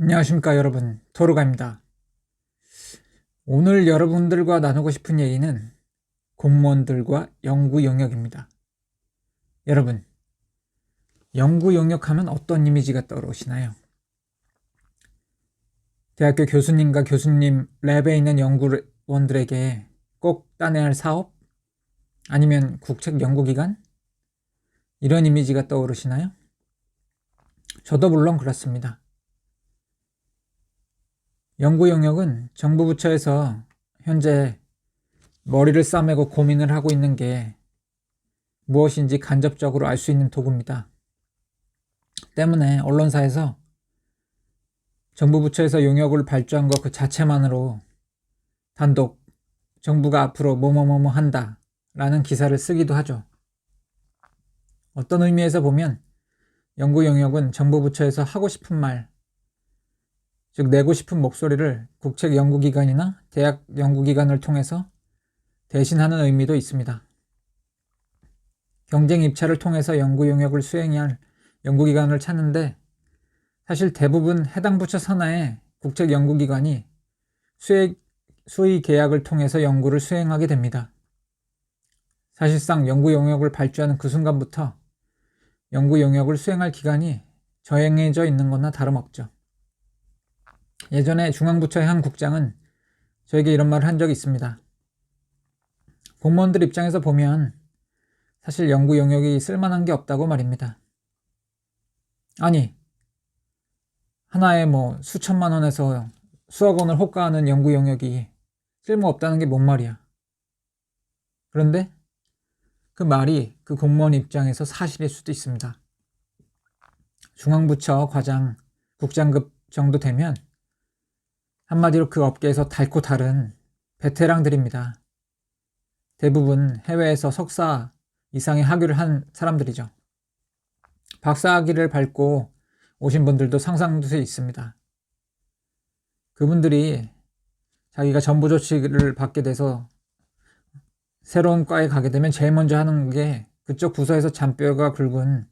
안녕하십니까 여러분 토르가입니다 오늘 여러분들과 나누고 싶은 얘기는 공무원들과 연구 영역입니다 여러분 연구 영역 하면 어떤 이미지가 떠오르시나요? 대학교 교수님과 교수님 랩에 있는 연구원들에게 꼭 따내야 할 사업? 아니면 국책 연구기관? 이런 이미지가 떠오르시나요? 저도 물론 그렇습니다. 연구 영역은 정부 부처에서 현재 머리를 싸매고 고민을 하고 있는 게 무엇인지 간접적으로 알 수 있는 도구입니다. 때문에 언론사에서 정부 부처에서 용역을 발주한 것 그 자체만으로 단독 정부가 앞으로 뭐뭐뭐뭐 한다 라는 기사를 쓰기도 하죠. 어떤 의미에서 보면 연구 영역은 정부 부처에서 하고 싶은 말, 즉 내고 싶은 목소리를 국책 연구기관이나 대학 연구기관을 통해서 대신하는 의미도 있습니다. 경쟁 입찰을 통해서 연구 영역을 수행해야 할 연구기관을 찾는데 사실 대부분 해당 부처 산하의 국책 연구기관이 수의, 수의 계약을 통해서 연구를 수행하게 됩니다. 사실상 연구 영역을 발주하는 그 순간부터 연구 영역을 수행할 기간이 정해져 있는 거나 다름없죠. 예전에 중앙부처의 한 국장은 저에게 이런 말을 한 적이 있습니다. 공무원들 입장에서 보면 사실 연구 영역이 쓸만한 게 없다고 말입니다. 아니, 하나에 뭐 수천만 원에서 수억 원을 호가하는 연구 영역이 쓸모없다는 게 뭔 말이야. 그런데 그 말이 그 공무원 입장에서 사실일 수도 있습니다. 중앙부처 과장, 국장급 정도 되면 한마디로 그 업계에서 닳고 다른 베테랑들입니다. 대부분 해외에서 석사 이상의 학위를 한 사람들이죠. 박사 학위를 밟고 오신 분들도 상상도 있습니다. 그분들이 자기가 전부 조치를 받게 돼서 새로운 과에 가게 되면 제일 먼저 하는 게 그쪽 부서에서 잔뼈가 굵은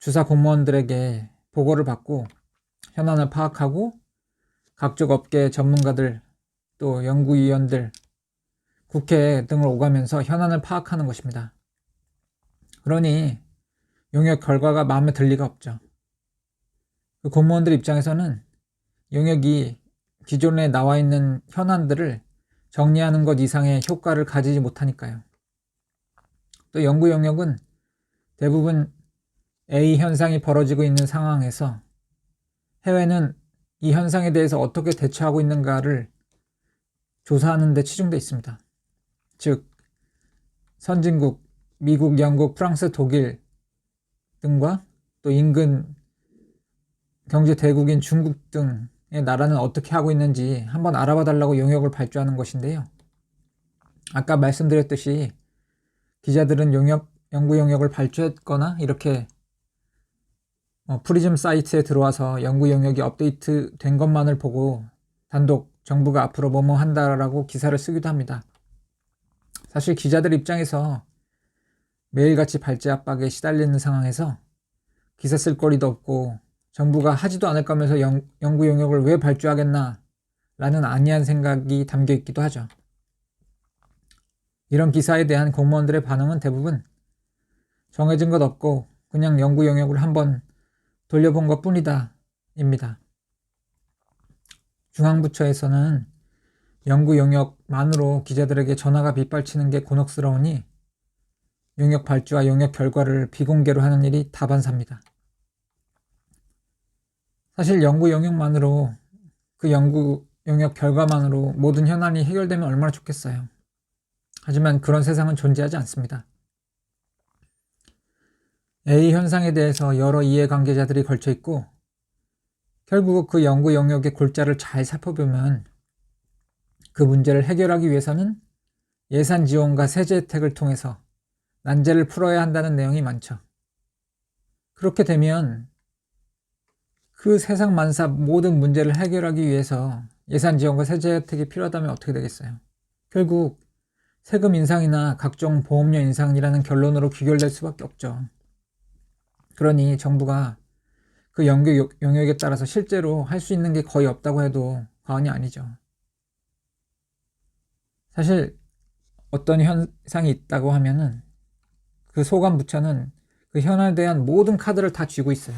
주사 공무원들에게 보고를 받고 현안을 파악하고 각종 업계 전문가들 또 연구위원들 국회 등을 오가면서 현안을 파악하는 것입니다. 그러니 용역 결과가 마음에 들 리가 없죠. 그 공무원들 입장에서는 용역이 기존에 나와 있는 현안들을 정리하는 것 이상의 효과를 가지지 못하니까요. 또 연구 영역은 대부분 A 현상이 벌어지고 있는 상황에서 해외는 이 현상에 대해서 어떻게 대처하고 있는가를 조사하는 데 치중되어 있습니다. 즉, 선진국, 미국, 영국, 프랑스, 독일 등과 또 인근 경제 대국인 중국 등의 나라는 어떻게 하고 있는지 한번 알아봐 달라고 용역을 발주하는 것인데요. 아까 말씀드렸듯이 기자들은 용역, 연구 용역을 발주했거나 이렇게 어, 프리즘 사이트에 들어와서 연구 영역이 업데이트 된 것만을 보고 단독 정부가 앞으로 뭐뭐 한다라고 기사를 쓰기도 합니다. 사실 기자들 입장에서 매일같이 발제 압박에 시달리는 상황에서 기사 쓸 거리도 없고 정부가 하지도 않을 거면서 연, 연구 영역을 왜 발주하겠나 라는 안이한 생각이 담겨 있기도 하죠. 이런 기사에 대한 공무원들의 반응은 대부분 정해진 것 없고 그냥 연구 영역을 한번 돌려본 것 뿐이다. 입니다. 중앙부처에서는 연구 영역만으로 기자들에게 전화가 빗발치는 게 곤혹스러우니 용역 발주와 용역 결과를 비공개로 하는 일이 다반사입니다. 사실 연구 영역만으로 그 연구 영역 결과만으로 모든 현안이 해결되면 얼마나 좋겠어요. 하지만 그런 세상은 존재하지 않습니다. A 현상에 대해서 여러 이해관계자들이 걸쳐 있고 결국 그 연구 영역의 골자를 잘 살펴보면 그 문제를 해결하기 위해서는 예산 지원과 세제 혜택을 통해서 난제를 풀어야 한다는 내용이 많죠. 그렇게 되면 그 세상 만사 모든 문제를 해결하기 위해서 예산 지원과 세제 혜택이 필요하다면 어떻게 되겠어요? 결국 세금 인상이나 각종 보험료 인상이라는 결론으로 귀결될 수밖에 없죠. 그러니 정부가 그 요- 영역에 따라서 실제로 할 수 있는 게 거의 없다고 해도 과언이 아니죠. 사실 어떤 현상이 있다고 하면은 그 소관 부처는 그 현안에 대한 모든 카드를 다 쥐고 있어요.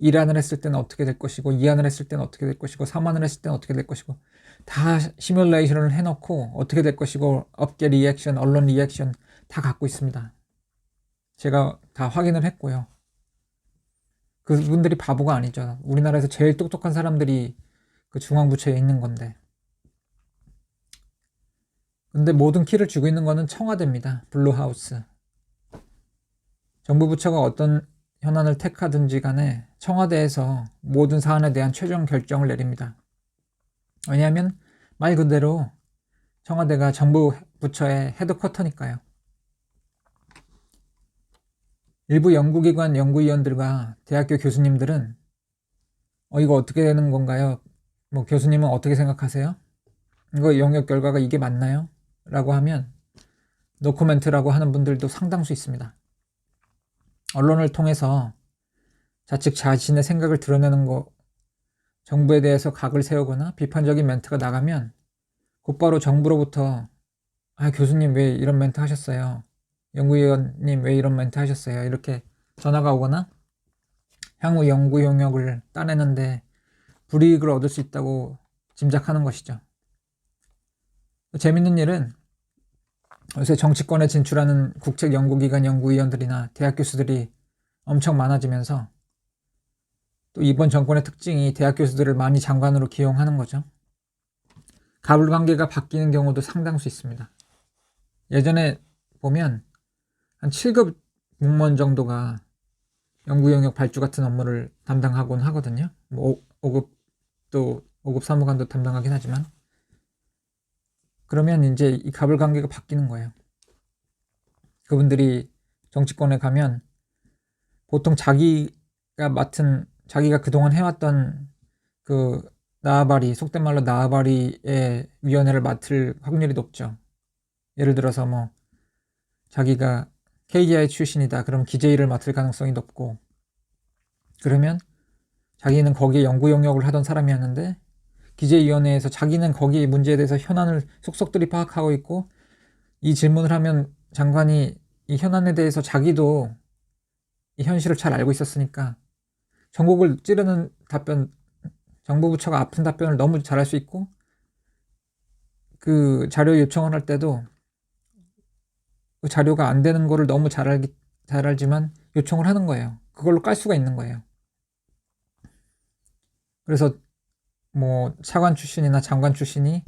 1안을 했을 때는 어떻게 될 것이고 2안을 했을 때는 어떻게 될 것이고 3안을 했을 때는 어떻게 될 것이고 다 시뮬레이션을 해놓고 어떻게 될 것이고 업계 리액션, 언론 리액션 다 갖고 있습니다. 제가 다 확인을 했고요. 그분들이 바보가 아니죠. 우리나라에서 제일 똑똑한 사람들이 그 중앙부처에 있는 건데. 근데 모든 키를 쥐고 있는 거는 청와대입니다. 블루하우스. 정부 부처가 어떤 현안을 택하든지 간에 청와대에서 모든 사안에 대한 최종 결정을 내립니다. 왜냐하면 말 그대로 청와대가 정부 부처의 헤드쿼터니까요. 일부 연구기관 연구위원들과 대학교 교수님들은 어 이거 어떻게 되는 건가요? 뭐 교수님은 어떻게 생각하세요? 이거 영역 결과가 이게 맞나요? 라고 하면 노코멘트라고 하는 분들도 상당수 있습니다. 언론을 통해서 자칫 자신의 생각을 드러내는 거 정부에 대해서 각을 세우거나 비판적인 멘트가 나가면 곧바로 정부로부터 아 교수님 왜 이런 멘트 하셨어요? 연구위원님 왜 이런 멘트 하셨어요? 이렇게 전화가 오거나 향후 연구 용역을 따내는데 불이익을 얻을 수 있다고 짐작하는 것이죠. 재밌는 일은 요새 정치권에 진출하는 국책 연구기관 연구위원들이나 대학 교수들이 엄청 많아지면서 또 이번 정권의 특징이 대학 교수들을 많이 장관으로 기용하는 거죠. 가불 관계가 바뀌는 경우도 상당수 있습니다. 예전에 보면 한 7급 공무원 정도가 연구 영역 발주 같은 업무를 담당하곤 하거든요. 뭐 5급도 5급 사무관도 담당하긴 하지만 그러면 이제 이 갑을 관계가 바뀌는 거예요. 그분들이 정치권에 가면 보통 자기가 맡은 자기가 그동안 해왔던 그 나아바리 속된 말로 나아바리의 위원회를 맡을 확률이 높죠. 예를 들어서 뭐 자기가 KDI 출신이다. 그럼 기재일을 맡을 가능성이 높고 그러면 자기는 거기에 연구 영역을 하던 사람이었는데 기재위원회에서 자기는 거기 문제에 대해서 현안을 속속들이 파악하고 있고 이 질문을 하면 장관이 이 현안에 대해서 자기도 이 현실을 잘 알고 있었으니까 전국을 찌르는 답변 정부 부처가 아픈 답변을 너무 잘할 수 있고 그 자료 요청을 할 때도 그 자료가 안 되는 거를 너무 잘 알기 잘 알지만 요청을 하는 거예요. 그걸로 깔 수가 있는 거예요. 그래서 뭐 차관 출신이나 장관 출신이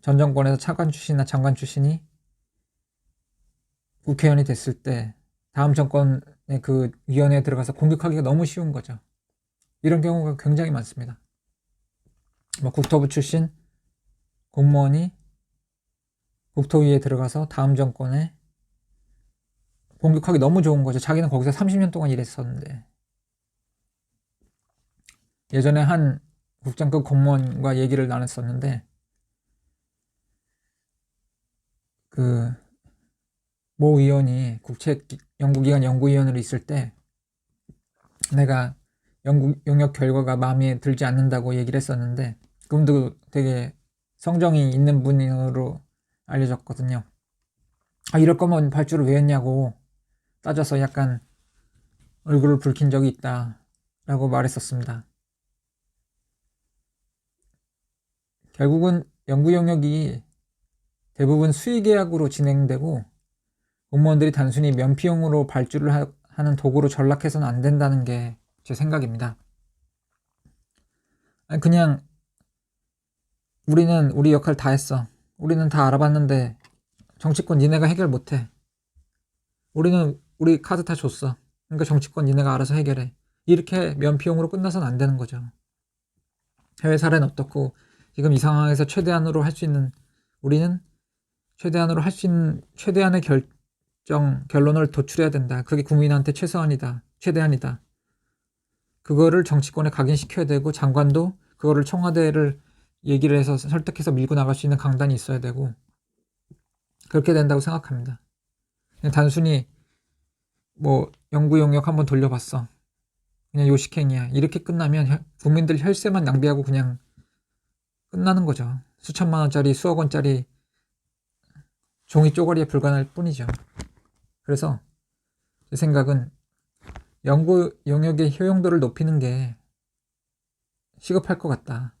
전 정권에서 차관 출신이나 장관 출신이 국회의원이 됐을 때 다음 정권의 그 위원회에 들어가서 공격하기가 너무 쉬운 거죠. 이런 경우가 굉장히 많습니다. 뭐 국토부 출신 공무원이 국토위에 들어가서 다음 정권에 공격하기 너무 좋은 거죠. 자기는 거기서 30년 동안 일했었는데. 예전에 한 국장급 공무원과 얘기를 나눴었는데, 그, 모 의원이 국책 연구기관 연구위원으로 있을 때, 내가 연구 용역 결과가 마음에 들지 않는다고 얘기를 했었는데, 그분도 되게 성정이 있는 분으로 알려졌거든요. 아, 이럴 거면 발주를 왜 했냐고 따져서 약간 얼굴을 붉힌 적이 있다 라고 말했었습니다. 결국은 연구 영역이 대부분 수의 계약으로 진행되고 공무원들이 단순히 면피용으로 발주를 하, 는 도구로 전락해서는 안 된다는 게 제 생각입니다. 그냥 우리는 우리 역할 다 했어. 우리는 다 알아봤는데 정치권 니네가 해결 못해. 우리는 우리 카드 다 줬어. 그러니까 정치권 니네가 알아서 해결해. 이렇게 면피용으로 끝나서는 안 되는 거죠. 해외 사례는 어떻고 지금 이 상황에서 최대한으로 할 수 있는 우리는 최대한으로 할 수 있는 최대한의 결정 결론을 도출해야 된다. 그게 국민한테 최소한이다. 최대한이다. 그거를 정치권에 각인시켜야 되고 장관도 그거를 청와대를 얘기를 해서 설득해서 밀고 나갈 수 있는 강단이 있어야 되고 그렇게 된다고 생각합니다. 단순히 뭐 연구 용역 한번 돌려봤어. 그냥 요식행위야. 이렇게 끝나면 혈- 국민들 혈세만 낭비하고 그냥 끝나는 거죠. 수천만 원짜리, 수억 원짜리 종이 쪼가리에 불과할 뿐이죠. 그래서 제 생각은 연구 영역의 효용도를 높이는 게 시급할 것 같다.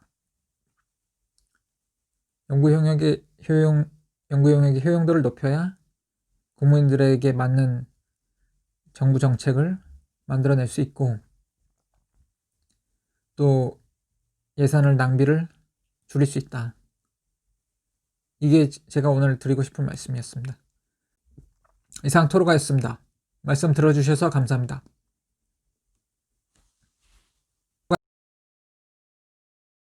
연구 영역의 효용, 연구 영역의 효용도를 높여야 국민들에게 맞는 정부 정책을 만들어낼 수 있고 또 예산을 낭비를 줄일 수 있다. 이게 제가 오늘 드리고 싶은 말씀이었습니다. 이상 토로가였습니다. 말씀 들어주셔서 감사합니다.